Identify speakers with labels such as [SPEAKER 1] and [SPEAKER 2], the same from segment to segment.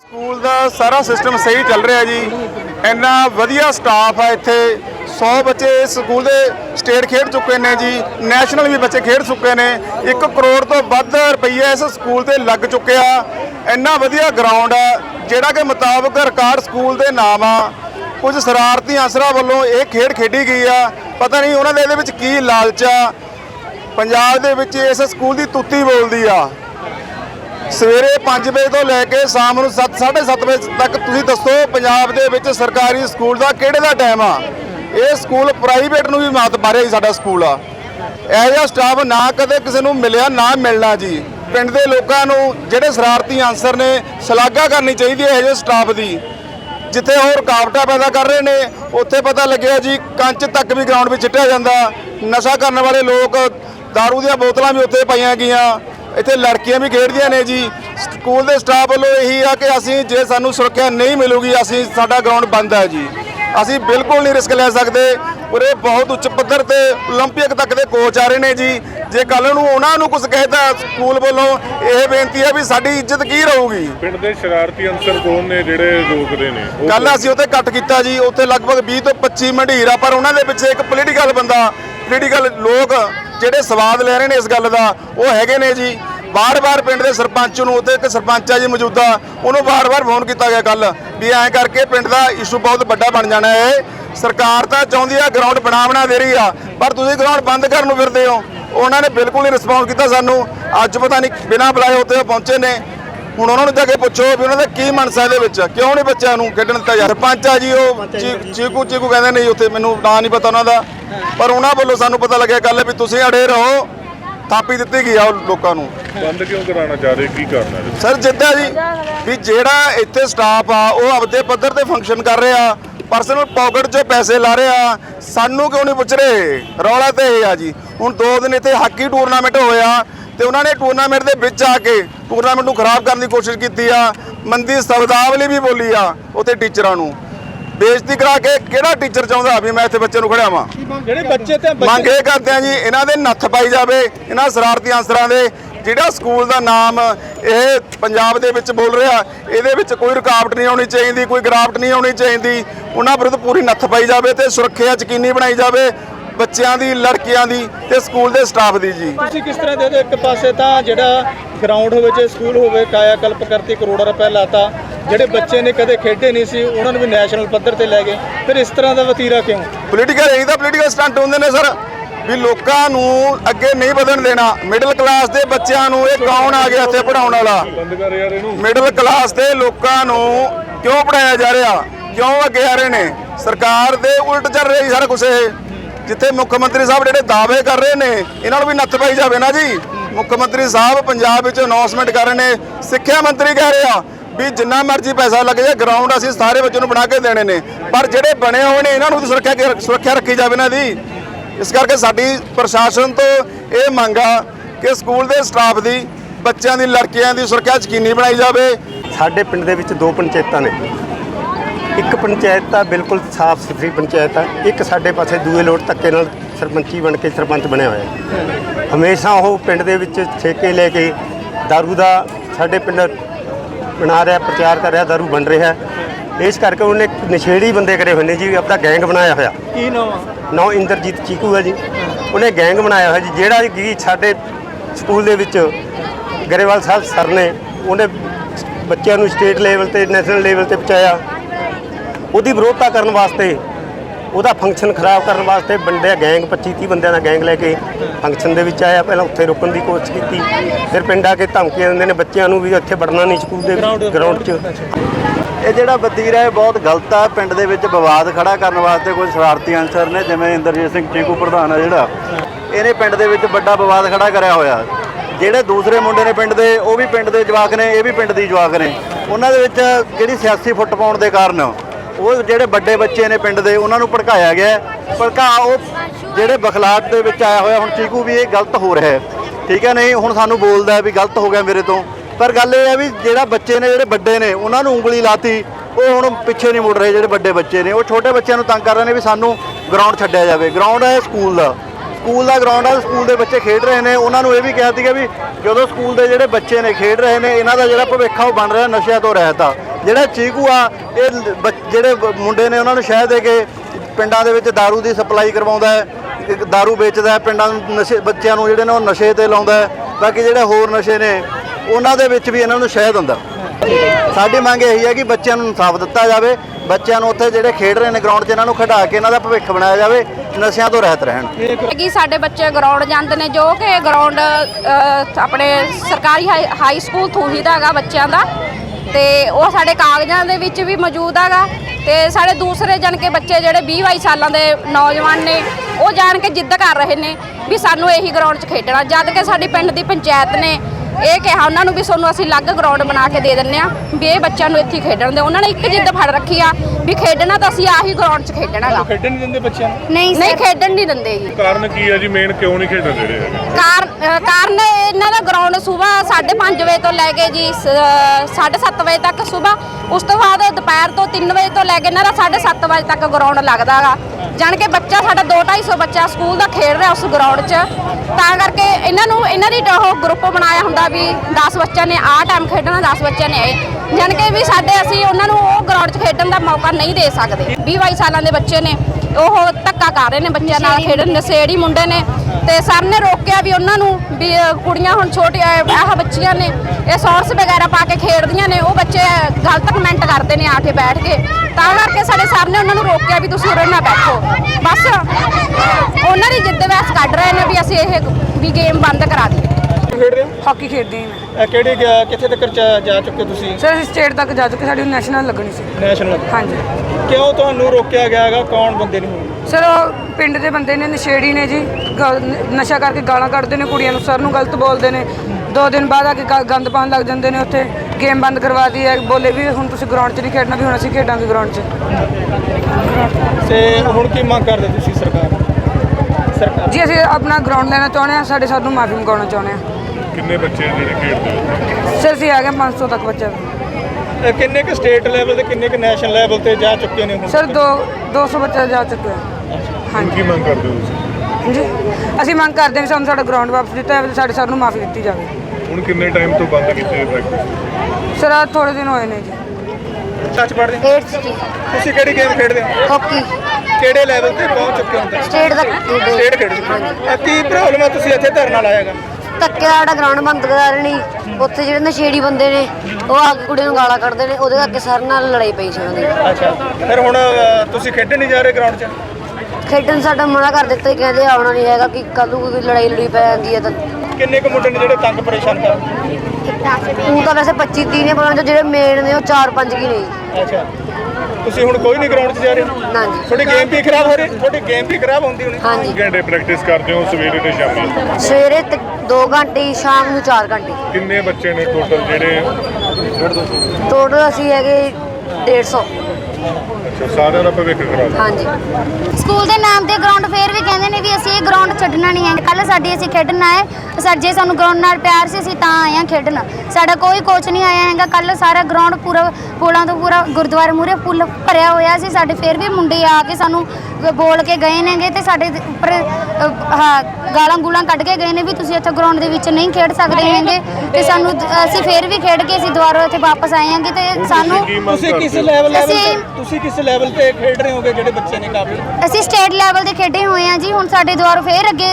[SPEAKER 1] School ਦਾ ਸਾਰਾ system ਸਹੀ ਚੱਲ ਰਿਹਾ ਜੀ। ਇੰਨਾ ਵਧੀਆ ਸਟਾਫ ਆ ਇੱਥੇ। 100 ਬੱਚੇ ਇਸ ਸਕੂਲ ਦੇ ਸਟੇਟ ਖੇਡ ਚੁੱਕੇ ਨੇ ਜੀ। ਨੈਸ਼ਨਲ ਵੀ ਬੱਚੇ ਖੇਡ ਚੁੱਕੇ ਨੇ। 1 ਕਰੋੜ ਤੋਂ ਵੱਧ ਰੁਪਈਆ ਇਸ ਸਕੂਲ ਤੇ ਲੱਗ ਚੁੱਕਿਆ। ਇੰਨਾ ਵਧੀਆ ਗਰਾਊਂਡ ਆ, ਜਿਹੜਾ ਕਿ ਮੁਤਾਬਕ ਰਿਕਾਰਡ ਸਕੂਲ ਦੇ ਨਾਮ ਆ। ਕੁਝ ਸ਼ਰਾਰਤੀ ਅਨਸਰਾਂ ਵੱਲੋਂ ਇਹ ਖੇਡ ਖੇਡੀ ਗਈ ਆ। ਪਤਾ ਨਹੀਂ ਉਹਨਾਂ ਦੇ ਇਹਦੇ ਵਿੱਚ ਕੀ ਲਾਲਚ। ਆ ਪੰਜਾਬ ਦੇ ਵਿੱਚ ਇਸ ਸਕੂਲ ਦੀ ਤੁੱਤੀ ਬੋਲਦੀ ਆ। ਸਵੇਰੇ 5 ਵਜੇ ਤੋਂ ਲੈ ਕੇ ਸ਼ਾਮ ਨੂੰ 7 7:30 ਵਜੇ ਤੱਕ ਤੁਸੀਂ ਦੱਸੋ ਪੰਜਾਬ ਦੇ ਵਿੱਚ ਸਰਕਾਰੀ ਸਕੂਲ ਦਾ ਕਿਹੜੇ ਦਾ ਟਾਈਮ ਆ? ਇਹ ਸਕੂਲ ਪ੍ਰਾਈਵੇਟ ਨੂੰ ਵੀ ਮਾਤ ਮਾਰਿਆ ਜੀ ਸਾਡਾ ਸਕੂਲ ਆ। ਇਹੋ ਜਿਹਾ ਸਟਾਫ ਨਾ ਕਦੇ ਕਿਸੇ ਨੂੰ ਮਿਲਿਆ, ਨਾ ਮਿਲਣਾ ਜੀ। ਪਿੰਡ ਦੇ ਲੋਕਾਂ ਨੂੰ ਜਿਹੜੇ ਸ਼ਰਾਰਤੀ ਆਂਸਰ ਨੇ, ਸ਼ਲਾਘਾ ਕਰਨੀ ਚਾਹੀਦੀ ਹੈ ਇਹੋ ਜਿਹੇ ਸਟਾਫ ਦੀ। ਜਿੱਥੇ ਉਹ ਰੁਕਾਵਟਾਂ ਪੈਦਾ ਕਰ ਰਹੇ ਨੇ, ਉੱਥੇ ਪਤਾ ਲੱਗਿਆ ਜੀ ਕੰਚ ਤੱਕ ਵੀ ਗਰਾਊਂਡ ਵਿੱਚ ਚਿੱਟਿਆ ਜਾਂਦਾ। ਨਸ਼ਾ ਕਰਨ ਵਾਲੇ ਲੋਕ ਦਾਰੂ ਦੀਆਂ ਬੋਤਲਾਂ ਵੀ ਉੱਥੇ ਪਾਈਆਂ ਗਈਆਂ। ਇੱਥੇ ਲੜਕੀਆਂ ਵੀ ਖੇਡਦੀਆਂ ਨੇ ਜੀ ਸਕੂਲ ਦੇ ਸਟਾਫ ਵੱਲੋਂ ਇਹੀ ਆ ਕਿ ਅਸੀਂ ਜੇ ਸਾਨੂੰ ਸੁਰੱਖਿਆ ਨਹੀਂ ਮਿਲੂਗੀ ਅਸੀਂ ਸਾਡਾ ਗਰਾਊਂਡ ਬੰਦ ਹੈ ਜੀ ਅਸੀਂ ਬਿਲਕੁਲ ਨਹੀਂ ਰਿਸਕ ਲੈ ਸਕਦੇ ਉਰੇ ਬਹੁਤ ਉੱਚ ਪੱਧਰ ਤੇ 올림픽 ਤੱਕ ਦੇ ਕੋਚ ਆ ਰਹੇ ਨੇ ਜੀ ਜੇ ਕੱਲ ਨੂੰ ਉਹਨਾਂ ਨੂੰ ਕੁਝ ਕਹਿਤਾ ਸਕੂਲ ਵੱਲੋਂ ਇਹ ਬੇਨਤੀ ਹੈ ਵੀ ਸਾਡੀ ਇੱਜ਼ਤ ਕੀ ਰਹੂਗੀ
[SPEAKER 2] ਪਿੰਡ ਦੇ ਸ਼ਰਾਰਤੀ ਅੰਸਰ ਕੌਣ ਨੇ ਜਿਹੜੇ ਰੋਕਦੇ ਨੇ ਉਹ
[SPEAKER 1] ਕੱਲ ਅਸੀਂ ਉੱਥੇ ਕੱਟ ਕੀਤਾ ਜੀ ਉੱਥੇ ਲਗਭਗ 20 ਤੋਂ 25 ਮੰਡੀਰ ਆ ਪਰ ਉਹਨਾਂ ਦੇ ਪਿੱਛੇ ਇੱਕ ਪੋਲੀਟੀਕਲ ਬੰਦਾ ਪੋਲੀਟੀਕਲ ਲੋਕ ਜਿਹੜੇ ਸਵਾਦ ਲੈ ਰਹੇ ਨੇ ਇਸ ਗੱਲ ਦਾ, ਉਹ ਹੈਗੇ ਨੇ ਜੀ। ਬਾਰ-ਬਾਰ ਪਿੰਡ ਦੇ ਸਰਪੰਚ ਨੂੰ ਉੱਥੇ ਇੱਕ ਸਰਪੰਚ ਆ ਜੀ ਮੌਜੂਦਾ, ਉਹਨੂੰ ਬਾਰ-ਬਾਰ ਫੋਨ ਕੀਤਾ ਗਿਆ ਕੱਲ ਵੀ ਐਂ ਕਰਕੇ ਪਿੰਡ ਦਾ ਇਸ਼ੂ ਬਹੁਤ ਵੱਡਾ ਬਣ ਜਾਣਾ ਹੈ ਸਰਕਾਰ ਤਾਂ ਚਾਹੁੰਦੀ ਆ ਗਰਾਊਂਡ ਬਣਾ ਬਣਾ ਦੇ ਰਹੀ ਆ, ਪਰ ਤੁਸੀਂ ਗਰਾਊਂਡ ਬੰਦ ਕਰਨ ਨੂੰ ਫਿਰਦੇ ਹੋ। ਉਹਨਾਂ ਨੇ ਬਿਲਕੁਲ ਨਹੀਂ ਰਿਸਪੌਂਸ ਕੀਤਾ ਸਾਨੂੰ। ਅੱਜ ਪਤਾ ਨਹੀਂ ਬਿਨਾਂ ਬੁਲਾਏ ਉੱਥੇ ਉਹ ਪਹੁੰਚੇ ਨੇ। ਹੁਣ ਉਹਨਾਂ ਨੂੰ ਜਾ ਕੇ ਪੁੱਛੋ ਵੀ ਉਹਨਾਂ ਦਾ ਕੀ ਮਨਸਾ ਇਹਦੇ ਵਿੱਚ? ਕਿਉਂ ਨਹੀਂ ਬੱਚਿਆਂ ਨੂੰ ਖੇਡਣ ਦਿੱਤਾ ਜਾ ਸਰਪੰਚ ਆ ਜੀ ਉਹ ਚੀ- ਚੀਕੂ ਚੀਕੂ ਕਹਿੰਦੇ ਨੇ ਜੀ ਉੱਥੇ ਮੈਨੂੰ ਨਾਂ ਨਹੀਂ ਪਤਾ ਉਹਨਾਂ ਦਾ। ਪਰ ਉਹਨਾਂ ਵੱਲੋਂ ਸਾਨੂੰ ਪਤਾ ਲੱਗਿਆ ਗੱਲ ਵੀ ਤੁਸੀਂ ਅੜੇ ਰਹੋ ਥਾਪੀ ਦਿੱਤੀ ਗਈ ਆ ਉਹ ਲੋਕਾਂ ਨੂੰ।
[SPEAKER 2] ਬੰਦ ਕਿਉਂ ਕਰਾਉਣਾ ਚਾਹ ਰਹੇ? ਕੀ ਕਰਨਾ ਇਹਦੇ?
[SPEAKER 1] ਸਰ ਜਿੱਦਾਂ ਜੀ ਵੀ ਜਿਹੜਾ ਇੱਥੇ ਸਟਾਫ ਆ ਉਹ ਆਪਦੇ ਪੱਧਰ ਤੇ ਫੰਕਸ਼ਨ ਕਰ ਰਿਹਾ ਪਰਸਨਲ ਪਾਕਟ 'ਚ ਪੈਸੇ ਲਾ ਰਿਹਾ ਸਾਨੂੰ ਕਿਉਂ ਨਹੀਂ ਪੁੱਛ ਰਹੇ? ਰੌਲਾ ਤੇ ਇਹ ਆ ਜੀ। ਹੁਣ ਦੋ ਦਿਨ ਇੱਥੇ ਹਾਕੀ ਟੂਰਨਾਮੈਂਟ ਹੋਇਆ ਤੇ ਉਹਨਾਂ ਨੇ ਟੂਰਨਾਮੈਂਟ ਦੇ ਵਿੱਚ ਆ ਕੇ ਟੂਰਨਾਮੈਂਟ ਨੂੰ ਖਰਾਬ ਕਰਨ ਦੀ ਕੋਸ਼ਿਸ਼ ਕੀਤੀ ਆ। ਮੰਦੀ ਸ਼ਬਦਾਵਲੀ ਵੀ ਬੋਲੀ ਆ ਉੱਥੇ ਟੀਚਰਾਂ ਨੂੰ। ਬੇਇੱਜ਼ਤੀ ਕਰਾ ਕੇ ਕਿਹੜਾ ਟੀਚਰ ਚਾਹੁੰਦਾ ਵੀ ਮੈਂ ਇੱਥੇ ਬੱਚੇ ਨੂੰ ਖੜਿਆ ਵਾਂ
[SPEAKER 3] ਜਿਹੜੇ ਬੱਚੇ ਤੇ
[SPEAKER 1] ਮੰਗ ਇਹ ਕਰਦੇ ਆ ਜੀ ਇਹਨਾਂ ਦੇ ਨੱਥ ਪਾਈ ਜਾਵੇ ਇਹਨਾਂ ਸ਼ਰਾਰਤੀ ਅਨਸਰਾਂ ਦੇ ਜਿਹੜਾ ਸਕੂਲ ਦਾ ਨਾਮ ਇਹ ਪੰਜਾਬ ਦੇ ਵਿੱਚ ਬੋਲ ਰਿਹਾ ਇਹਦੇ ਵਿੱਚ ਕੋਈ ਰੁਕਾਵਟ ਨਹੀਂ ਆਉਣੀ ਚਾਹੀਦੀ ਕੋਈ ਗਿਰਾਵਟ ਨਹੀਂ ਆਉਣੀ ਚਾਹੀਦੀ। ਉਹਨਾਂ ਵਿਰੁੱਧ ਪੂਰੀ ਨੱਥ ਪਾਈ ਜਾਵੇ ਤੇ ਸੁਰੱਖਿਆ ਯਕੀਨੀ ਬਣਾਈ ਜਾਵੇ। ਬੱਚਿਆਂ ਦੀ ਲੜਕੀਆਂ ਦੀ ਤੇ ਸਕੂਲ ਦੇ ਸਟਾਫ ਦੀ ਜੀ।
[SPEAKER 3] ਤੁਸੀਂ ਕਿਸ ਤਰ੍ਹਾਂ ਦੇ ਇੱਕ ਪਾਸੇ ਤਾਂ ਜਿਹੜਾ ਗਰਾਊਂਡ ਹੋਵੇ ਚਾਹੇ ਸਕੂਲ ਹੋਵੇ ਕਾਇਆ ਕਲਪ ਕਰਤੀ ਕਰੋੜਾਂ ਰੁਪਏ ਲਾਤਾ। ਜਿਹੜੇ ਬੱਚੇ ਨੇ ਕਦੇ ਖੇਡੇ ਨਹੀਂ ਸੀ ਉਹਨਾਂ ਨੂੰ ਵੀ ਨੈਸ਼ਨਲ ਪੱਧਰ ਤੇ ਲੈ ਗਏ। ਫਿਰ ਇਸ ਤਰ੍ਹਾਂ ਦਾ ਵਤੀਰਾ ਕਿਉਂ?
[SPEAKER 1] ਪੋਲੀਟੀਕਲ ਇਹੀ ਤਾਂ ਪੋਲੀਟੀਕਲ ਸਟੰਟ ਹੁੰਦੇ ਨੇ ਸਰ ਵੀ ਲੋਕਾਂ ਨੂੰ ਅੱਗੇ ਨਹੀਂ ਵਧਣ ਦੇਣਾ। ਮਿਡਲ ਕਲਾਸ ਦੇ ਬੱਚਿਆਂ ਨੂੰ ਇਹ ਕੌਣ ਆ ਗਿਆ ਇੱਥੇ ਪੜਾਉਣ ਵਾਲਾ? ਮਿਡਲ ਕਲਾਸ ਦੇ ਲੋਕਾਂ ਨੂੰ ਕਿਉਂ ਪੜਾਇਆ ਜਾ ਰਿਹਾ? ਕਿਉਂ ਅੱਗੇ ਆ ਰਹੇ ਨੇ? ਸਰਕਾਰ ਦੇ ਉਲਟ ਚੱਲ ਰਿਹਾ ਜੀ ਸਾਰਾ ਕੁਝ ਇਹ। ਜਿੱਥੇ ਮੁੱਖ ਮੰਤਰੀ ਸਾਹਿਬ ਜਿਹੜੇ ਦਾਅਵੇ ਕਰ ਰਹੇ ਨੇ, ਇਹਨਾਂ ਨੂੰ ਵੀ ਨੱਥ ਪਾਈ ਜਾਵੇ ਨਾ ਜੀ। ਮੁੱਖ ਮੰਤਰੀ ਸਾਹਿਬ ਪੰਜਾਬ ਵਿੱਚ ਅਨਾਉਂਸਮੈਂਟ ਕਰ ਰਹੇ ਨੇ, ਸਿੱਖਿਆ ਮੰਤਰੀ ਕਹਿ ਰਹੇ ਆ ਵੀ ਜਿੰਨਾ ਮਰਜ਼ੀ ਪੈਸਾ ਲੱਗ ਜਾਏ ਗਰਾਊਂਡ ਅਸੀਂ ਸਾਰੇ ਬੱਚਿਆਂ ਨੂੰ ਬਣਾ ਕੇ ਦੇਣੇ ਨੇ। ਪਰ ਜਿਹੜੇ ਬਣੇ ਹੋਏ ਨੇ, ਇਹਨਾਂ ਨੂੰ ਵੀ ਸੁਰੱਖਿਆ ਸੁਰੱਖਿਆ ਰੱਖੀ ਜਾਵੇ ਇਹਨਾਂ ਦੀ ਇਸ ਕਰਕੇ ਸਾਡੀ ਪ੍ਰਸ਼ਾਸਨ ਤੋਂ ਇਹ ਮੰਗ ਆ ਕਿ ਸਕੂਲ ਦੇ ਸਟਾਫ ਦੀ, ਬੱਚਿਆਂ ਦੀ, ਲੜਕੀਆਂ ਦੀ ਸੁਰੱਖਿਆ ਯਕੀਨੀ ਬਣਾਈ ਜਾਵੇ।
[SPEAKER 4] ਸਾਡੇ ਪਿੰਡ ਦੇ ਵਿੱਚ ਦੋ ਪੰਚਾਇਤਾਂ ਨੇ। ਇੱਕ ਪੰਚਾਇਤ ਤਾਂ ਬਿਲਕੁਲ ਸਾਫ਼ ਸੁਥਰੀ ਪੰਚਾਇਤ ਹੈ ਇੱਕ ਸਾਡੇ ਪਾਸੇ ਦੂਏ ਲੋਟ ਧੱਕੇ ਨਾਲ ਸਰਪੰਚੀ ਬਣ ਕੇ ਸਰਪੰਚ ਬਣਿਆ ਹੋਇਆ ਹੈ ਹਮੇਸ਼ਾ ਉਹ ਪਿੰਡ ਦੇ ਵਿੱਚ ਠੇਕੇ ਲੈ ਕੇ दारू ਦਾ ਸਾਡੇ ਪਿੰਡ ਬਣਾ ਰਿਹਾ ਪ੍ਰਚਾਰ ਕਰ ਰਿਹਾ दारू ਬਣ ਰਿਹਾ ਇਸ ਕਰਕੇ ਉਹਨੇ ਇੱਕ ਨਸ਼ੇੜੀ ਬੰਦੇ ਕਰੇ ਹੋਏ ਨੇ ਜੀ ਆਪਦਾ ਗੈਂਗ ਬਣਾਇਆ ਹੋਇਆ
[SPEAKER 3] ਕੀ ਨਾਮ
[SPEAKER 4] ਨੌ ਇੰਦਰਜੀਤ ਚੀਕੂ ਹੈ ਜੀ ਉਹਨੇ ਗੈਂਗ ਬਣਾਇਆ ਹੋਇਆ ਜੀ ਜਿਹੜਾ ਕਿ ਸਾਡੇ ਸਕੂਲ ਦੇ ਵਿੱਚ ਗਰੇਵਾਲ ਸਾਹਿਬ ਸਰ ਨੇ ਉਹਨੇ ਬੱਚਿਆਂ ਨੂੰ ਸਟੇਟ ਲੈਵਲ ਤੇ ਨੈਸ਼ਨਲ ਲੈਵਲ ਤੇ ਪਹੁੰਚਾਇਆ ਉਹਦੀ ਵਿਰੋਧਤਾ ਕਰਨ ਵਾਸਤੇ ਉਹਦਾ ਫੰਕਸ਼ਨ ਖਰਾਬ ਕਰਨ ਵਾਸਤੇ ਬੰਦੇ ਗੈਂਗ 25 30 ਬੰਦਿਆਂ ਦਾ ਗੈਂਗ ਲੈ ਕੇ ਫੰਕਸ਼ਨ ਦੇ ਵਿੱਚ ਆਇਆ ਪਹਿਲਾਂ ਉੱਥੇ ਰੁਕਣ ਦੀ ਕੋਸ਼ਿਸ਼ ਕੀਤੀ। ਫਿਰ ਪਿੰਡ ਆ ਕੇ ਧਮਕੀਆਂ ਦਿੰਦੇ ਨੇ ਬੱਚਿਆਂ ਨੂੰ ਵੀ ਇੱਥੇ ਵੜਨਾ ਨਹੀਂ ਸਕੂਲ ਦੇ ਗਰਾਊਂਡ 'ਚ।
[SPEAKER 5] ਇਹ ਜਿਹੜਾ ਵਤੀਰਾ ਹੈ ਬਹੁਤ ਗਲਤ ਆ। ਪਿੰਡ ਦੇ ਵਿੱਚ ਵਿਵਾਦ ਖੜਾ ਕਰਨ ਵਾਸਤੇ ਕੋਈ ਸ਼ਰਾਰਤੀ ਅਨਸਰ ਨੇ ਜਿਵੇਂ ਇੰਦਰਜੀਤ ਸਿੰਘ ਚੀਕੂ ਪ੍ਰਧਾਨ ਆ ਜਿਹੜਾ। ਇਹਨੇ ਪਿੰਡ ਦੇ ਵਿੱਚ ਵੱਡਾ ਵਿਵਾਦ ਖੜਾ ਕਰਿਆ ਹੋਇਆ। ਜਿਹੜੇ ਦੂਸਰੇ ਮੁੰਡੇ ਨੇ ਪਿੰਡ ਦੇ ਉਹ ਵੀ ਪਿੰਡ ਦੇ ਜਵਾਕ ਨੇ ਇਹ ਵੀ ਪਿੰਡ ਦੀ ਜਵਾਕ ਨੇ। ਉਹਨਾਂ ਦੇ ਵਿੱਚ ਜਿਹੜੀ ਸਿਆਸੀ ਫੁੱਟ ਪਾਉਣ ਦੇ ਕਾਰਨ ਉਹ ਜਿਹੜੇ ਵੱਡੇ ਬੱਚੇ ਨੇ ਪਿੰਡ ਦੇ, ਉਹਨਾਂ ਨੂੰ ਭੜਕਾਇਆ ਗਿਆ ਭੜਕਾ ਉਹ ਜਿਹੜੇ ਬਖਲਾਟ ਦੇ ਵਿੱਚ ਆਇਆ ਹੋਇਆ, ਹੁਣ ਚੀਕੂ ਵੀ ਇਹ ਗਲਤ ਹੋ ਰਿਹਾ ਹੈ। ਠੀਕ ਹੈ ਨਹੀਂ? ਹੁਣ ਸਾਨੂੰ ਬੋਲਦਾ ਵੀ ਗਲਤ ਹੋ ਗਿਆ ਮੇਰੇ ਤੋਂ। ਪਰ ਗੱਲ ਇਹ ਹੈ ਵੀ ਜਿਹੜਾ ਬੱਚੇ ਨੇ, ਜਿਹੜੇ ਵੱਡੇ ਨੇ, ਉਹਨਾਂ ਨੂੰ ਉਂਗਲੀ ਲਾਤੀ, ਉਹ ਹੁਣ ਪਿੱਛੇ ਨਹੀਂ ਮੁੜ ਰਹੇ ਜਿਹੜੇ ਵੱਡੇ ਬੱਚੇ ਨੇ। ਉਹ ਛੋਟੇ ਬੱਚਿਆਂ ਨੂੰ ਤੰਗ ਕਰ ਰਹੇ ਨੇ ਵੀ ਸਾਨੂੰ ਗਰਾਊਂਡ ਛੱਡਿਆ ਜਾਵੇ। ਗਰਾਊਂਡ ਹੈ ਸਕੂਲ ਦਾ। ਸਕੂਲ ਦਾ ਗਰਾਊਂਡ ਹੈ, ਸਕੂਲ ਦੇ ਬੱਚੇ ਖੇਡ ਰਹੇ ਨੇ। ਉਹਨਾਂ ਨੂੰ ਇਹ ਵੀ ਕਿਹਾ ਸੀਗਾ ਵੀ ਜਦੋਂ ਸਕੂਲ ਦੇ ਜਿਹੜੇ ਬੱਚੇ ਨੇ ਖੇਡ ਰਹੇ ਨੇ, ਇਹਨਾਂ ਦਾ ਜਿਹੜਾ ਭਵਿੱਖ ਆ, ਉਹ ਬਣ ਰਿਹਾ, ਨਸ਼ਿਆਂ ਤੋਂ ਰਹਿਤ ਆ। ਜਿਹੜਾ ਚੀਕੂ ਆ ਇਹ ਲ- ਬੱਚ- ਜਿਹੜੇ ਬ- ਮੁੰਡੇ ਨੇ ਉਹਨਾਂ ਨੂੰ ਸ਼ਹਿ ਦੇ ਕੇ ਪਿੰਡਾਂ ਦੇ ਵਿੱਚ दारू ਦੀ ਸਪਲਾਈ ਕਰਵਾਉਂਦਾ ਹੈ ਇੱਕ दारू ਵੇਚਦਾ ਹੈ ਪਿੰਡਾਂ ਨੂੰ ਨਸ਼ੇ ਬੱਚਿਆਂ ਨੂੰ ਜਿਹੜੇ ਨੇ ਉਹ ਨਸ਼ੇ ਤੇ ਲਾਉਂਦਾ ਹੈ ਬਾਕੀ ਜਿਹੜੇ ਹੋਰ ਨਸ਼ੇ ਨੇ ਉਹਨਾਂ ਦੇ ਵਿੱਚ ਵੀ ਇਹਨਾਂ ਨੂੰ ਸ਼ਹਿਦ ਹੁੰਦਾ ਸਾਡੀ ਮੰਗ ਇਹੀ ਹੈ ਕਿ ਬੱਚਿਆਂ ਨੂੰ ਇਨਸਾਫ ਦਿੱਤਾ ਜਾਵੇ ਬੱਚਿਆਂ ਨੂੰ ਉੱਥੇ ਜਿਹੜੇ ਖੇਡ ਰਹੇ ਨੇ ਗਰਾਊਂਡ 'ਚ ਇਹਨਾਂ ਨੂੰ ਖਿਡਾ ਕੇ ਇਹਨਾਂ ਦਾ ਭਵਿੱਖ ਬਣਾਇਆ ਜਾਵੇ ਨਸ਼ਿਆਂ ਤੋਂ ਰਹਿਤ ਰਹਿਣ
[SPEAKER 6] ਕਿ ਸਾਡੇ ਬੱਚੇ ਗਰਾਊਂਡ ਜਾਂਦੇ ਨੇ ਜੋ ਕਿ ਗਰਾਊਂਡ ਆਪਣੇ ਸਰਕਾਰੀ ਹਾਈ- ਹਾਈ ਸਕੂਲ ਥੂਹੀ ਦਾ ਹੈਗਾ ਬੱਚਿਆਂ ਦਾ ਤੇ ਉਹ ਸਾਡੇ ਕਾਗਜ਼ਾਂ ਦੇ ਵਿੱਚ ਵੀ ਮੌਜੂਦ ਹੈਗਾ ਤੇ ਸਾਡੇ ਦੂਸਰੇ ਜਨ ਕੇ ਬੱਚੇ ਜਿਹੜੇ 20 22 ਸਾਲਾਂ ਦੇ ਨੌਜਵਾਨ ਨੇ, ਉਹ ਜਾਣ ਕੇ ਜਿੱਦ ਕਰ ਰਹੇ ਨੇ ਵੀ ਸਾਨੂੰ ਇਹੀ ਗਰਾਊਂਡ 'ਚ ਖੇਡਣਾ। ਜਦ ਕਿ ਸਾਡੀ ਪਿੰਡ ਦੀ ਪੰਚਾਇਤ ਨੇ ਇਹ ਕਿਹਾ ਉਹਨਾਂ ਨੂੰ ਵੀ ਤੁਹਾਨੂੰ ਅਸੀਂ ਅਲੱਗ ਗਰਾਊਂਡ ਬਣਾ ਕੇ ਦੇ ਦਿੰਨੇ ਆ ਵੀ ਇਹ ਬੱਚਿਆਂ ਨੂੰ ਇੱਥੇ ਹੀ ਖੇਡਣ ਦੇ ਉਹਨਾਂ ਨੇ ਇੱਕ ਜਿੱਦ ਫੜ ਰੱਖੀ ਆ ਵੀ ਖੇਡਣਾ ਤਾਂ ਅਸੀਂ ਆਹੀ ਗਰਾਊਂਡ 'ਚ ਖੇਡਣਾ ਗਾ
[SPEAKER 3] ਖੇਡਣ ਨਹੀਂ ਦਿੰਦੇ ਬੱਚਿਆਂ ਨੂੰ?
[SPEAKER 6] ਨਹੀਂ ਨਹੀਂ ਖੇਡਣ ਨਹੀਂ ਦਿੰਦੇ ਜੀ।
[SPEAKER 2] ਕਾਰਨ ਕੀ ਹੈ ਜੀ? ਮੇਨ ਕਿਉਂ ਨਹੀਂ ਖੇਡਣ ਦੇ ਰਹੇ ਹੈਗੇ?
[SPEAKER 6] ਕਾਰ ਅ, ਕਾਰਨ ਇਹਨਾਂ ਦਾ ਗਰਾਊਂਡ ਸਵੇਰ 5:30 ਵਜੇ ਤੋਂ ਲੈ ਕੇ ਜੀ 7:30 ਵਜੇ ਤੱਕ ਸਵੇਰ। ਉਸ ਤੋਂ ਬਾਅਦ ਦੁਪਹਿਰ ਤੋਂ 3 ਵਜੇ ਤੋਂ ਲੈ ਕੇ ਇਹਨਾਂ ਦਾ 7:30 ਵਜੇ ਤੱਕ ਗਰਾਊਂਡ ਲੱਗਦਾਗਾ ਜਾਣ ਕੇ ਬੱਚਾ ਸਾਡਾ 2-250 ਬੱਚਾ ਸਕੂਲ ਦਾ ਖੇਡ ਰਿਹਾ ਉਸ ਗਰਾਊਂਡ 'ਚ। ਤਾਂ ਕਰਕੇ ਇਹਨਾਂ ਨੂੰ ਇਹਨਾਂ ਦੀ ਉਹ ਗਰੁੱਪ ਬਣਾਇਆ ਹੁੰਦਾ ਵੀ 10 ਬੱਚਿਆਂ ਨੇ ਆਹ ਟਾਈਮ ਖੇਡਣਾ 10 ਬੱਚਿਆਂ ਨੇ ਇਹ। ਜਾਣ ਕੇ ਵੀ ਸਾਡੇ ਅਸੀਂ ਉਹਨਾਂ ਨੂੰ ਉਹ ਗਰਾਊਂਡ 'ਚ ਖੇਡਣ ਦਾ ਮੌਕਾ ਨਹੀਂ ਦੇ ਸਕਦੇ। 20-22 ਸਾਲਾਂ ਦੇ ਬੱਚੇ ਨੇ ਉਹ ਧੱਕਾ ਕਰ ਰਹੇ ਨੇ ਬੱਚਿਆਂ ਨਾਲ ਖੇਡਣ ਨਸ਼ੇੜੀ ਮੁੰਡੇ ਨੇ। ਤੇ ਸਰ ਨੇ ਰੋਕਿਆ ਵੀ ਉਹਨਾਂ ਨੂੰ ਵੀ ਕੁੜੀਆਂ ਹੁਣ ਛੋਟੀਆਂ ਆਹ ਬੱਚੀਆਂ ਨੇ ਇਹ ਸੌਰਸ ਵਗੈਰਾ ਪਾ ਕੇ ਖੇਡਦੀਆਂ ਨੇ ਉਹ ਬੱਚੇ ਗਲਤ ਕਮੈਂਟ ਕਰਦੇ ਨੇ ਆ ਕੇ ਬੈਠ ਕੇ। ਤਾਂ ਕਰਕੇ ਸਾਡੇ ਸਰ ਨੇ ਉਹਨਾਂ ਨੂੰ ਰੋਕਿਆ ਵੀ ਤੁਸੀਂ ਉਰੇ ਨਾ ਬੈਠੋ। ਬਸ ਉਹਨਾਂ ਦੀ ਜਿੱਦ ਵੈਸ ਕੱਢ ਰਹੇ ਨੇ ਵੀ ਅਸੀਂ ਇਹ ਵੀ ਗੇਮ ਬੰਦ ਕਰਾ ਦਈਏ।
[SPEAKER 3] ਖੇਡ ਰਹੇ ਹੋ?
[SPEAKER 7] ਹਾਕੀ ਖੇਡਦੇ ਹਾਂ ਮੈਂ।
[SPEAKER 3] ਇਹ ਕਿਹੜੇ ਗਿਆ- ਕਿੱਥੇ ਤੱਕ ਜਾ- ਜਾ ਚੁੱਕੇ ਤੁਸੀਂ?
[SPEAKER 7] ਸਰ ਅਸੀਂ ਸਟੇਟ ਤੱਕ ਜਾ ਚੁੱਕੇ ਸਾਡੀ ਨੈਸ਼ਨਲ ਲੱਗਣੀ ਸੀ।
[SPEAKER 3] ਨੈਸ਼ਨਲ
[SPEAKER 7] ਹਾਂਜੀ।
[SPEAKER 3] ਕਿਉਂ ਤੁਹਾਨੂੰ ਰੋਕਿਆ ਗਿਆ ਹੈਗਾ? ਕੌਣ ਬੰਦੇ ਨੇ ਹੁਣ?
[SPEAKER 7] ਸਰ ਉਹ ਪਿੰਡ ਦੇ ਬੰਦੇ ਨੇ ਨਸ਼ੇੜੀ ਨੇ ਜੀ। ਗ- ਨਸ਼ਾ ਕਰਕੇ ਗਾਲਾਂ ਕੱਢਦੇ ਨੇ ਕੁੜੀਆਂ ਨੂੰ ਸਰ ਨੂੰ ਗਲਤ ਬੋਲਦੇ ਨੇ। ਦੋ ਦਿਨ ਬਾਅਦ ਆ ਕੇ ਗ- ਗੰਦ ਪਾਉਣ ਲੱਗ ਜਾਂਦੇ ਨੇ ਉੱਥੇ। ਗੇਮ ਬੰਦ ਕਰਵਾਤੀ ਹੈ ਬੋਲੇ ਵੀ ਹੁਣ ਤੁਸੀਂ ਗਰਾਊਂਡ 'ਚ ਨਹੀਂ ਖੇਡਣਾ ਵੀ ਹੁਣ ਅਸੀਂ ਖੇਡਾਂਗੇ ਗਰਾਊਂਡ 'ਚ।
[SPEAKER 3] ਤੇ ਹੁਣ ਕੀ ਮੰਗ ਕਰਦੇ ਤੁਸੀਂ ਸਰਕਾਰ ਸਰਕਾਰ
[SPEAKER 7] ਜੀ ਅਸੀਂ ਆਪਣਾ ਗਰਾਊਂਡ ਲੈਣਾ ਚਾਹੁੰਦੇ ਹਾਂ ਸਾਡੇ ਸਰ ਨੂੰ ਮਾਫੀ ਮੰਗਾਉਣਾ ਚਾਹੁੰਦੇ ਹਾਂ।
[SPEAKER 2] ਕਿੰਨੇ ਬੱਚੇ ਆ ਜਿਹੜੇ ਖੇਡਦੇ ਹੋ?
[SPEAKER 7] ਸਰ ਅਸੀਂ ਆ ਗਏ 500 ਤੱਕ ਬੱਚਾ।
[SPEAKER 3] ਇਹ ਕਿੰਨੇ ਕੁ ਸਟੇਟ ਲੈਵਲ ਤੇ ਕਿੰਨੇ ਕੁ ਨੈਸ਼ਨਲ ਲੈਵਲ ਤੇ ਜਾ ਚੁੱਕੇ ਨੇ ਹੁਣ
[SPEAKER 7] ਸਰ ਦੋ 200 ਬੱਚਾ ਜਾ ਚੁੱਕੇ ਹੈ
[SPEAKER 2] ਹੁਣ ਕੀ ਮੰਗ ਕਰਦੇ ਹੋ ਤੁਸੀਂ?
[SPEAKER 7] ਜੀ ਅਸੀਂ ਮੰਗ ਕਰਦੇ ਹਾਂ ਵੀ ਸਾਨੂੰ ਸਾਡਾ ਗਰਾਊਂਡ ਵਾਪਸ ਦਿੱਤਾ ਜਾਵੇ ਤੇ ਸਾਡੇ ਸਰ ਨੂੰ ਮਾਫੀ ਦਿੱਤੀ ਜਾਵੇ।
[SPEAKER 2] ਹੁਣ ਕਿੰਨੇ ਟਾਈਮ ਤੋਂ ਬੰਦ ਕੀਤੇ ਪ੍ਰੈਕਟਿਸ
[SPEAKER 7] ਸਰ ਆਹ ਥੋੜੇ ਦਿਨ ਹੋਏ ਨੇ ਜੀ।
[SPEAKER 3] ਸੱਚ ਪੜਦੇ
[SPEAKER 8] 8th ਜੀ।
[SPEAKER 3] ਤੁਸੀਂ ਕਿਹੜੀ ਗੇਮ ਖੇਡਦੇ ਹੋ?
[SPEAKER 8] ਹਾਕੀ
[SPEAKER 3] ਕਿਹੜੇ ਲੈਵਲ ਤੇ ਪਹੁੰਚ ਚੁੱਕੇ ਹੋ
[SPEAKER 8] ਸਟੇਟ ਦਾ ਖੇਡੇ
[SPEAKER 3] ਸਟੇਟ ਖੇਡ ਚੁੱਕੇ ਹੋ। ਕੀ ਪ੍ਰੋਬਲਮ ਹੈ ਤੁਸੀਂ ਇੱਥੇ ਧਰਨਾ ਲਾਇਆਗਾ
[SPEAKER 8] ਧੱਕੇ ਦਾ ਸਾਡਾ ਗਰਾਊਂਡ ਬੰਦ ਕਰਾ ਰਹੇ ਨੇ ਉੱਥੇ ਜਿਹੜੇ ਨਸ਼ੇੜੀ ਬੰਦੇ ਨੇ ਉਹ ਆ ਕੇ ਕੁੜੀ ਨੂੰ ਗਾਲਾਂ ਕੱਢਦੇ ਨੇ। ਉਹਦੇ ਕਰਕੇ ਸਰ ਨਾਲ ਲੜਾਈ ਪਈ ਸੀ ਉਹਨਾਂ ਦੀ।
[SPEAKER 3] ਅੱਛਾ। ਫਿਰ ਹੁਣ ਤੁਸੀਂ ਖੇਡਣ ਨਹੀਂ ਜਾ ਰਹੇ ਗਰਾਊਂਡ 'ਚ?
[SPEAKER 8] ਖੇਡਣ ਸਾਡਾ ਮਨਾ ਕਰ ਦਿੱਤਾ ਹੀ ਕਹਿੰਦੇ ਆਉਣਾ ਨਹੀਂ ਹੈਗਾ ਕਿ ਕੱਲ ਨੂੰ ਕੋਈ ਲੜਾਈ ਲੜੀ ਪੈ ਜਾਂਦੀ ਹੈ ਤਾਂ
[SPEAKER 3] ਕਿੰਨੇ ਕੁ ਮੁੰਡੇ ਨੇ ਜਿਹੜੇ ਤੰਗ ਪਰੇਸ਼ਾਨ ਕਰ
[SPEAKER 8] ਉਹ ਤਾਂ ਵੈਸੇ 25 30 ਨੇ ਪਰ ਜਿਹੜੇ ਮੇਨ ਨੇ ਉਹ 4 5 ਕੀ ਨੇ।
[SPEAKER 3] ਅੱਛਾ। ਤੁਸੀਂ ਹੁਣ ਕੋਈ ਨਹੀਂ ਗਰਾਊਂਡ 'ਚ ਜਾ ਰਹੇ?
[SPEAKER 8] ਨਾ ਜੀ।
[SPEAKER 3] ਤੁਹਾਡੀ ਗੇਮ ਵੀ ਖਰਾਬ ਹੋ ਰਹੀ ਤੁਹਾਡੀ ਗੇਮ ਵੀ ਖਰਾਬ ਹੁੰਦੀ ਹੋਣੀ?
[SPEAKER 8] ਹਾਂਜੀ
[SPEAKER 2] ਘੰਟੇ ਪ੍ਰੈਕਟਿਸ ਕਰਦੇ ਹੋ ਸਵੇਰੇ ਤੇ ਸ਼ਾਮੀ?
[SPEAKER 8] ਸਵੇਰੇ 2 ਘੰਟੇ ਸ਼ਾਮ ਨੂੰ 4 ਘੰਟੇ।
[SPEAKER 2] ਕਿੰਨੇ ਬੱਚੇ ਨੇ ਟੋਟਲ ਜਿਹੜੇ?
[SPEAKER 8] ਟੋਟਲ ਅਸੀਂ ਹੈਗੇ 150
[SPEAKER 2] ਅੱਛਾ, ਸਾਰਿਆਂ ਦਾ ਭਵਿੱਖ ਖਰਾਬ
[SPEAKER 8] ਹਾਂਜੀ।
[SPEAKER 9] ਸਕੂਲ ਦੇ ਨਾਮ ਤੇ ਗਰਾਊਂਡ ਫੇਰ ਵੀ ਕਹਿੰਦੇ ਨੇ ਵੀ ਅਸੀਂ ਇਹ ਗਰਾਊਂਡ ਛੱਡਣਾ ਨਹੀਂ ਹੈ। ਕੱਲ ਸਾਡੀ ਅਸੀਂ ਖੇਡਣ ਆਏ ਸਰ ਜੇ ਸਾਨੂੰ ਗਰਾਊਂਡ ਨਾਲ ਪਿਆਰ ਸੀ ਅਸੀਂ ਤਾਂ ਆਏ ਹਾਂ ਖੇਡਣ। ਸਾਡਾ ਕੋਈ ਕੋਚ ਨਹੀਂ ਆਇਆ ਹੈਗਾ। ਕੱਲ ਸਾਰਾ ਗਰਾਊਂਡ ਪੂਰਾ ਪੋਲਾਂ ਤੋਂ ਪੂਰਾ ਗੁਰਦੁਆਰੇ ਮੂਰੇ ਫੁੱਲ ਭਰਿਆ ਹੋਇਆ ਸੀ। ਸਾਡੇ ਫੇਰ ਵੀ ਮੁੰਡੇ ਆ ਕੇ ਸਾਨੂੰ ਬੋਲ ਕੇ ਗਏ ਨੇਗੇ ਤੇ ਸਾਡੇ ਦੇ ਉੱਪਰ ਅਹ, ਹਾਂ ਗਾਲਾਂ ਗੂਲਾਂ ਕੱਢ ਕੇ ਗਏ ਨੇ ਵੀ ਤੁਸੀਂ ਇੱਥੇ ਗਰਾਊਂਡ ਦੇ ਵਿੱਚ ਨਹੀਂ ਖੇਡ ਸਕਦੇ ਹੈਗੇ ਤੇ ਸਾਨੂੰ ਅਸੀਂ ਫੇਰ ਵੀ ਖੇਡ ਕੇ ਅਸੀਂ ਦੁਬਾਰਾ ਇੱਥੇ ਵਾਪਸ ਆਏ ਹਾਂਗੇ ਤੇ ਸਾਨੂੰ
[SPEAKER 2] ਕੀ ਮੰਗ
[SPEAKER 3] ਤੁਸੀਂ ਕਿਸ
[SPEAKER 2] ਕਰਦੇ ਹੋ?
[SPEAKER 3] ਲੈਵਲ ਲੈਵਲ
[SPEAKER 9] ਅਸੀਂ-
[SPEAKER 3] ਤੇ ਤੁਸੀਂ ਕਿਸ ਲੈਵਲ ਤੇ ਖੇਡ ਰਹੇ ਹੋਗੇ ਜਿਹੜੇ ਬੱਚੇ ਨੇ ਕਾਬਿਲ
[SPEAKER 9] ਅਸੀਂ ਸਟੇਟ ਲੈਵਲ ਤੇ ਖੇਡੇ ਹੋਏ ਆ ਜੀ ਹੁਣ ਸਾਡੇ ਦੁਆਰਾ ਫੇਰ ਅੱਗੇ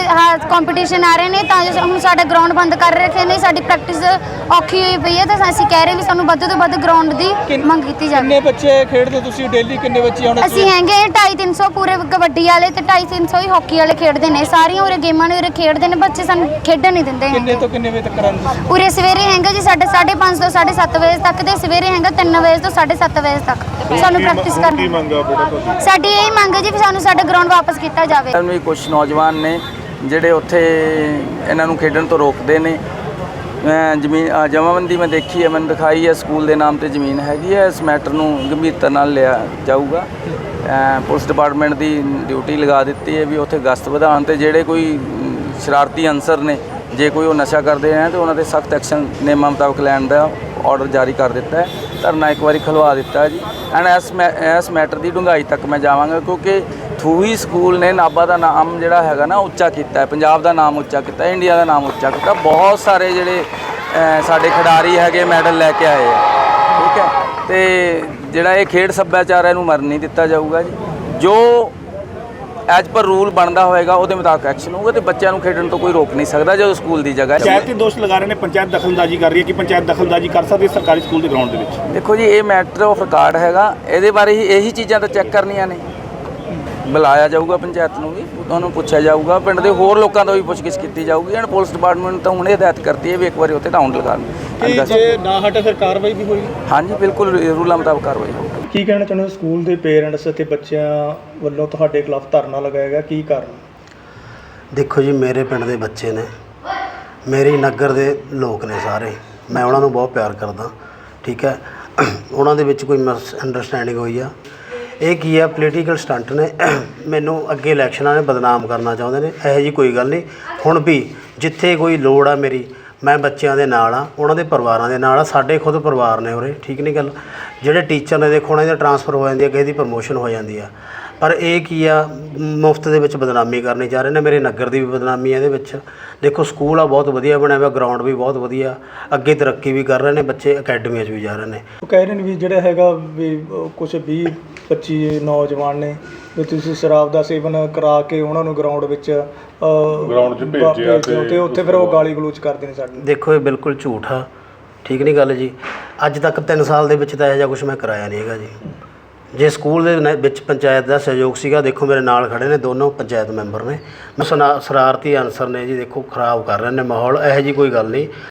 [SPEAKER 9] ਕੰਪੀਟੀਸ਼ਨ ਆ ਰਹੇ ਨੇ ਤਾਂ ਜੋ ਹੁਣ ਸਾਡਾ ਗਰਾਊਂਡ ਬੰਦ ਕਰ ਰੱਖੇ ਨੇ ਸਾਡੀ ਪ੍ਰੈਕਟਿਸ ਔਖੀ ਹੋਈ ਪਈ ਹੈ ਤਾਂ ਅਸੀਂ ਕਹਿ ਰਹੇ ਵੀ ਸਾਨੂੰ ਵੱਧ ਤੋਂ ਵੱਧ ਗਰਾਊਂਡ ਦੀ ਮੰਗ ਕੀਤੀ ਜਾਵੇ।
[SPEAKER 3] ਕਿੰਨੇ ਬੱਚੇ ਖੇਡਦੇ ਤੁਸੀਂ ਡੇਲੀ ਕਿੰਨੇ ਬੱਚੇ ਆਉਣੇ
[SPEAKER 9] ਅਸੀਂ ਹੈਗੇ 2.5 300 ਪੂਰੇ ਕਬੱਡੀ ਵਾਲੇ ਤੇ 2.5 300 ਹੀ ਹਾਕੀ ਵਾਲੇ ਖੇਡਦੇ ਨੇ। ਸਾਰੀਆਂ ਉਰੇ ਗੇਮਾਂ ਨੂੰ ਉਰੇ ਖੇਡਦੇ ਨੇ ਬੱਚੇ ਸਾਨੂੰ ਖੇਡਣ ਨਹੀਂ ਦਿੰਦੇ
[SPEAKER 3] ਕਿੰਨੇ
[SPEAKER 9] ਹੈਗੇ।
[SPEAKER 3] ਤੋਂ ਕਿੰਨੇ ਵਜੇ ਤੱਕ ਕਰਾਂਗੇ
[SPEAKER 9] ਉਰੇ ਸਵੇਰੇ ਹੈਗਾ ਜੀ ਸਾਡੇ 5:30 ਤੋਂ 7:30 ਵਜੇ ਤੱਕ ਤੇ ਸਵੇਰੇ ਹੈਗਾ 3 ਵਜੇ ਤੋਂ 7:30 ਵਜੇ ਤੱਕ। ਸਾਨੂੰ ਪ੍ਰੈਕਟਿਸ
[SPEAKER 2] ਕੀ
[SPEAKER 9] ਕਰਨੀ।
[SPEAKER 2] ਮੰਗਾ ਬੇਟਾ ਤੁਹਾਡੀ?
[SPEAKER 9] ਸਾਡੀ ਇਹ ਮੰਗ ਹੈ ਜੀ ਵੀ ਸਾਨੂੰ ਸਾਡਾ ਗਰਾਊਂਡ ਵਾਪਸ ਕੀਤਾ ਜਾਵੇ।
[SPEAKER 10] ਇਹਨਾਂ ਵੀ ਕੁਝ ਨੌਜਵਾਨ ਨੇ ਜਿਹੜੇ ਉੱਥੇ ਇਹਨਾਂ ਨੂੰ ਖੇਡਣ ਤੋਂ ਰੋਕਦੇ ਨੇ ਮੈਂ ਜ਼ਮੀਨ ਅ, ਜਮ੍ਹਾਂਬੰਦੀ ਮੈਂ ਦੇਖੀ ਹੈ ਮੈਨੂੰ ਦਿਖਾਈ ਹੈ ਸਕੂਲ ਦੇ ਨਾਮ ਤੇ ਜ਼ਮੀਨ ਹੈਗੀ ਹੈ ਇਸ ਮੈਟਰ ਨੂੰ ਗੰਭੀਰਤਾ ਨਾਲ ਲਿਆ ਜਾਊਗਾ। ਪੁਲਿਸ ਡਿਪਾਰਟਮੈਂਟ ਦੀ ਡਿਊਟੀ ਲਗਾ ਦਿੱਤੀ ਹੈ ਵੀ ਉੱਥੇ ਗਸ਼ਤ ਵਧਾਉਣ ਤੇ ਜਿਹੜੇ ਕੋਈ ਸ਼ਰਾਰਤੀ ਅਨਸਰ ਨੇ ਜੇ ਕੋਈ ਉਹ ਨਸ਼ਾ ਕਰਦੇ ਨੇ ਤੇ ਉਹਨਾਂ ਤੇ ਸਖਤ ਐਕਸ਼ਨ ਨਿਯਮਾਂ ਮੁਤਾਬਕ ਲੈਣ ਦਾ ਆਰਡਰ ਜਾਰੀ ਕਰ ਦਿੱਤਾ ਹੈ। ਧਰਨਾ ਇੱਕ ਵਾਰੀ ਖਲਵਾ ਦਿੱਤਾ ਜੀ। ਐਂਡ ਇਸ ਮੈ- ਇਸ ਮੈਟਰ ਦੀ ਡੂੰਘਾਈ ਤੱਕ ਮੈਂ ਜਾਵਾਂਗਾ ਕਿਉਂਕਿ ਥੂਹੀ ਸਕੂਲ ਨੇ ਨਾਭਾ ਦਾ ਨਾਮ ਜਿਹੜਾ ਹੈਗਾ ਨਾ ਉੱਚਾ ਕੀਤਾ ਹੈ। ਪੰਜਾਬ ਦਾ ਨਾਮ ਉੱਚਾ ਕੀਤਾ ਹੈ, ਇੰਡੀਆ ਦਾ ਨਾਮ ਉੱਚਾ ਕੀਤਾ ਬਹੁਤ ਸਾਰੇ ਜਿਹੜੇ ਸਾਡੇ ਖਿਡਾਰੀ ਹੈਗੇ ਮੈਡਲ ਲੈ ਕੇ ਆਏ ਆ। ਠੀਕ ਹੈ? ਤੇ ਜਿਹੜਾ ਇਹ ਖੇਡ ਸੱਭਿਆਚਾਰ ਹੈ ਇਹਨੂੰ ਮਰਨ ਨਹੀਂ ਦਿੱਤਾ ਜਾਊਗਾ ਜੀ। ਜੋ ਐਜ ਪਰ ਰੂਲ ਬਣਦਾ ਹੋਏਗਾ ਉਹਦੇ ਮੁਤਾਬਕ ਐਕਸ਼ਨ ਹੋਊਗਾ ਤੇ ਬੱਚਿਆਂ ਨੂੰ ਖੇਡਣ ਤੋਂ ਕੋਈ ਰੋਕ ਨਹੀਂ ਸਕਦਾ ਜਦੋਂ ਸਕੂਲ ਦੀ ਜਗ੍ਹਾ ਹੈ।
[SPEAKER 11] ਪੰਚਾਇਤ ਤੇ ਦੋਸ਼ ਲਗਾ ਰਹੇ ਨੇ ਪੰਚਾਇਤ ਦਖਲਅੰਦਾਜ਼ੀ ਕਰ ਰਹੀ ਹੈ ਕਿ ਪੰਚਾਇਤ ਦਖਲਅੰਦਾਜ਼ੀ ਕਰ ਸਕਦੀ ਹੈ ਸਰਕਾਰੀ ਸਕੂਲ ਦੇ ਗਰਾਊਂਡ ਦੇ ਵਿੱਚ?
[SPEAKER 10] ਦੇਖੋ ਜੀ ਇਹ ਮੈਟਰ ਆਫ ਰਿਕਾਰਡ ਹੈਗਾ। ਇਹਦੇ ਬਾਰੇ ਹੀ ਇਹੀ ਚੀਜ਼ਾਂ ਤਾਂ ਚੈੱਕ ਕਰਨੀਆਂ ਨੇ। ਬੁਲਾਇਆ ਜਾਊਗਾ ਪੰਚਾਇਤ ਨੂੰ ਵੀ ਉਹਨੂੰ ਪੁੱਛਿਆ ਜਾਊਗਾ। ਪਿੰਡ ਦੇ ਹੋਰ ਲੋਕਾਂ ਤੋਂ ਵੀ ਪੁੱਛਗਿੱਛ ਕੀਤੀ ਜਾਊਗੀ। ਐਂਡ ਪੁਲਿਸ ਡਿਪਾਰਟਮੈਂਟ ਤਾਂ ਹੁਣੇ ਹਦਾਇਤ ਕਰਤੀ ਹੈ ਵੀ ਇੱਕ ਵਾਰੀ ਉੱਥੇ ਰਾਉਂਡ ਲਗਾਉਣ
[SPEAKER 3] ਕਿ ਜੇ ਨਾ ਹਟੇ ਫਿਰ ਕਾਰਵਾਈ ਵੀ ਹੋਈ
[SPEAKER 10] ਹਾਂਜੀ ਬਿਲਕੁਲ ਰੂਲਾਂ ਮੁਤਾਬਕ ਕਾਰਵਾਈ ਹੋਊਗੀ।
[SPEAKER 3] ਕੀ ਕਹਿਣਾ ਚਾਹੁੰਦੇ ਹੋ ਸਕੂਲ ਦੇ ਪੇਰੈਂਟਸ ਅਤੇ ਬੱਚਿਆਂ ਵੱਲੋਂ ਤੁਹਾਡੇ ਖਿਲਾਫ ਧਰਨਾ ਲਗਾਇਆ ਗਿਆ? ਕੀ ਕਾਰਨ?
[SPEAKER 12] ਦੇਖੋ ਜੀ, ਮੇਰੇ ਪਿੰਡ ਦੇ ਬੱਚੇ ਨੇ, ਮੇਰੀ ਨਗਰ ਦੇ ਲੋਕ ਨੇ ਸਾਰੇ, ਮੈਂ ਉਹਨਾਂ ਨੂੰ ਬਹੁਤ ਪਿਆਰ ਕਰਦਾ, ਠੀਕ ਹੈ? ਉਹਨਾਂ ਦੇ ਵਿੱਚ ਕੋਈ ਮਿਸ ਅੰਡਰਸਟੈਂਡਿੰਗ ਹੋਈ ਆ। ਇਹ ਕੀ ਆ ਪੋਲੀਟੀਕਲ ਸਟੰਟ ਨੇ, ਮੈਨੂੰ ਅੱਗੇ ਇਲੈਕਸ਼ਨਾਂ ਨੇ ਬਦਨਾਮ ਕਰਨਾ ਚਾਹੁੰਦੇ ਨੇ, ਇਹੋ ਜੀ ਕੋਈ ਗੱਲ ਨਹੀਂ। ਹੁਣ ਵੀ ਜਿੱਥੇ ਕੋਈ ਲੋੜ ਆ ਮੇਰੀ ਮੈਂ ਬੱਚਿਆਂ ਦੇ ਨਾਲ ਆ, ਉਹਨਾਂ ਦੇ ਪਰਿਵਾਰਾਂ ਦੇ ਨਾਲ ਆ, ਸਾਡੇ ਖੁਦ ਪਰਿਵਾਰ ਨੇ ਉਰੇ, ਠੀਕ ਨਹੀਂ ਗੱਲ? ਜਿਹੜੇ ਟੀਚਰ ਨੇ ਦੇਖੋ, ਉਹਨਾਂ ਦੀ ਟਰਾਂਸਫਰ ਹੋ ਜਾਂਦੀ ਹੈ ਕਿਸੇ ਦੀ ਪ੍ਰਮੋਸ਼ਨ ਹੋ ਜਾਂਦੀ ਆ। ਪਰ ਇਹ ਕੀ ਆ, ਮੁਫਤ ਦੇ ਵਿੱਚ ਬਦਨਾਮੀ ਕਰਨੀ ਚਾਹ ਰਹੇ ਨੇ, ਮੇਰੇ ਨਗਰ ਦੀ ਵੀ ਬਦਨਾਮੀ ਹੈ ਇਹਦੇ ਵਿੱਚ। ਦੇਖੋ ਸਕੂਲ ਆ, ਬਹੁਤ ਵਧੀਆ ਬਣਿਆ ਹੋਇਆ ਗਰਾਊਂਡ ਵੀ ਬਹੁਤ ਵਧੀਆ, ਅੱਗੇ ਤਰੱਕੀ ਵੀ ਕਰ ਰਹੇ ਨੇ, ਬੱਚੇ ਅਕੈਡਮੀਆਂ 'ਚ ਵੀ ਜਾ ਰਹੇ ਨੇ।
[SPEAKER 3] ਉਹ ਕਹਿ ਰਹੇ ਨੇ ਵੀ ਜਿਹੜਾ ਹੈਗਾ ਵੀ ਕੁਝ 20 25 ਨੌਜਵਾਨ ਨੇ ਵੀ ਤੁਸੀਂ ਸ਼ਰਾਬ ਦਾ ਸੇਵਨ ਕਰਾ ਕੇ ਉਹਨਾਂ ਨੂੰ ਗਰਾਊਂਡ ਵਿੱਚ
[SPEAKER 2] Ground 'ਚ ਭੇਜਿਆ ਤੇ
[SPEAKER 3] ਤੇ ਉੱਥੇ ਫਿਰ ਉਹ ਗਾਲੀ ਗਲੋਚ ਕਰਦੇ ਨੇ ਸਾਡੇ।
[SPEAKER 12] ਦੇਖੋ ਇਹ ਬਿਲਕੁਲ ਝੂਠ ਆ। ਠੀਕ ਨਹੀਂ ਗੱਲ ਜੀ? ਅੱਜ ਤੱਕ 3 ਸਾਲ ਦੇ ਵਿੱਚ ਤਾਂ ਇਹੋ ਜਿਹਾ ਕੁਝ ਮੈਂ ਕਰਾਇਆ ਨਹੀਂ ਹੈਗਾ ਜੀ। ਜੇ ਸਕੂਲ ਦੇ ਨ- ਵਿੱਚ ਪੰਚਾਇਤ ਦਾ ਸਹਿਯੋਗ ਸੀਗਾ ਦੇਖੋ ਮੇਰੇ ਨਾਲ ਖੜੇ ਨੇ ਦੋਨੋਂ ਪੰਚਾਇਤ ਮੈਂਬਰ ਨੇ। ਸਨਾ- ਸ਼ਰਾਰਤੀ ਅਨਸਰ ਨੇ ਜੀ ਦੇਖੋ ਖਰਾਬ ਕਰ ਰਹੇ ਨੇ ਮਾਹੌਲ ਇਹੋ ਜੀ ਕੋਈ ਗੱਲ ਨਹੀਂ